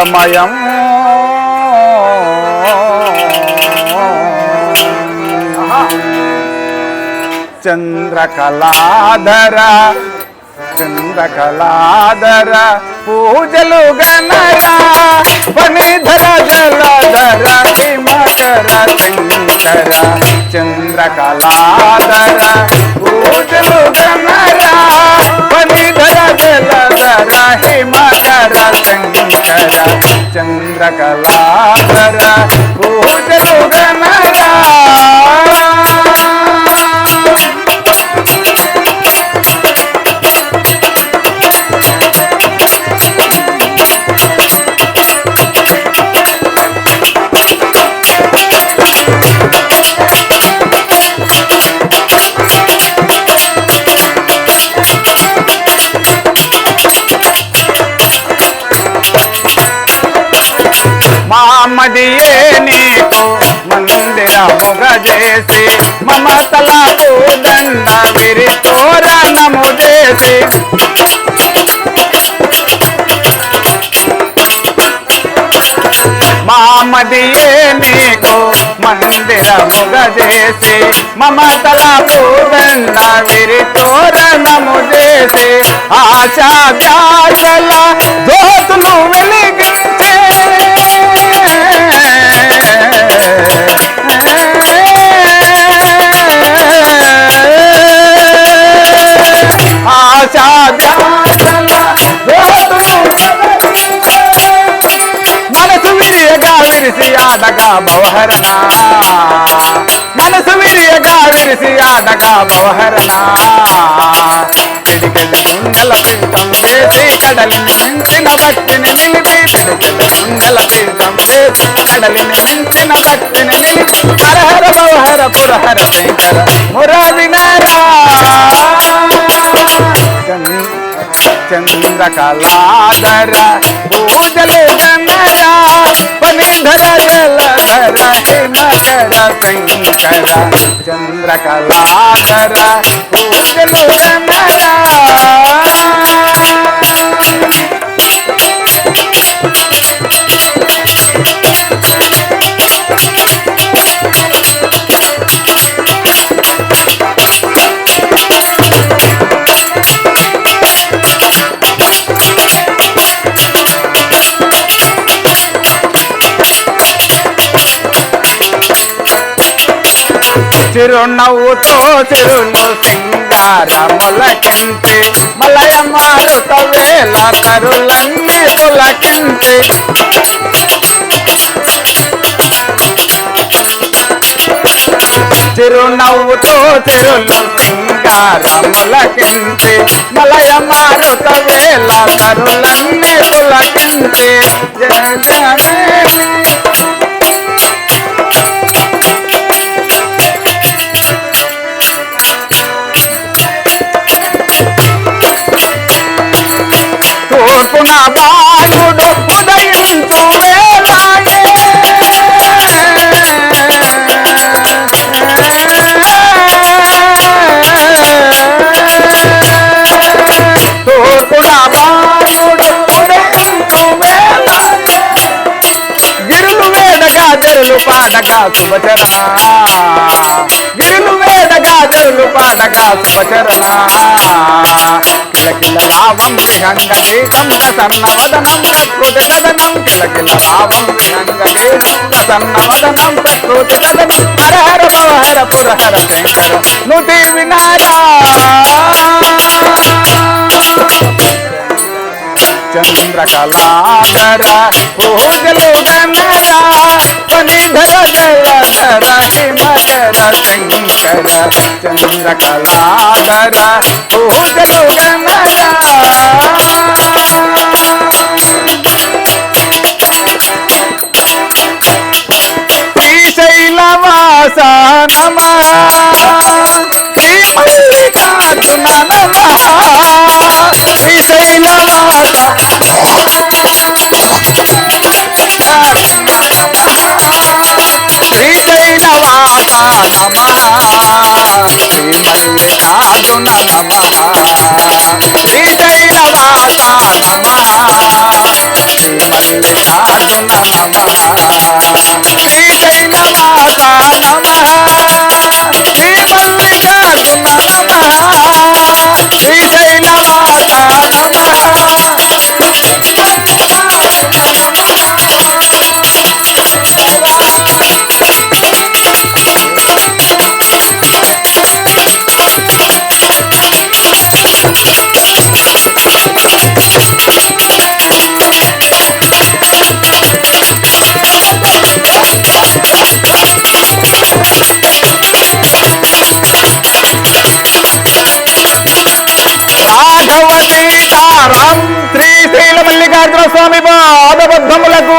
శివమయం చంద్రకళాధర చంద్రకళాధర పూజలు గణరా పనిధర జలధర హిమకర శంకర చంద్రకళాధర. చంద్రకళాధర పూజలు మామదియే నీకు. మందిరముగ చేసి మమతలకు దండ విరి తోరణము చేసి. మామదియే నీకు మందిరముగ చేసి మమతలకు దండ విరి తోరణము చేసి. ఆశా ధ్యాసల విరియగా విరిసి ఆడగా భవహరణ. మనసు విరియగా విరిసి ఆడగా భవహరణ. పిడికెళ్ళి ముంగల పీఠం వేసి కడలిని మించిన భక్తిని నిలిపి పిడికెళ్ళి ముంగల పీఠం వేసి కడలిని మించిన భక్తిని నిలిపి హరహర భవహర పురహర శంకర ముర వినరా చంద్రకళాధర పూజలు గణరా పనిధర జలధర హిమకర శంకర. చంద్రకళాధర పూజలు గణరా చిరునవ్వుతో చిరులు సింగారములకించి మలయ మారుత వేల తరులన్నీ పులకించి చిరునవ్వుతో చిరులు సింగారములకించి మలయ మారుత వేల తరులన్నీ పులకించి జయ జయ తూర్పున బాగుడు ఉదయించు. గాజరులు పాడగా శుభచరణ. గిరులు వేద గాజరులు పాడగా శుభచరణ. కిలకిల రావం విహంగ గీతం ప్రసన్న వదనం ప్రకృతి సదనం కిలకిల రావం విహంగ గీతం ప్రసన్న వదనం ప్రకృతి సదనం హర హర పుర హర శంకర నుతి వినారా చంద్రకళాధర పూజలు గణరా చంద్రకళాధర పూజలు శ్రీశైలవాస నమ. శ్రీ మల్లికార్జున నమ శ్రీ మల్లికార్జున నమ Vamos la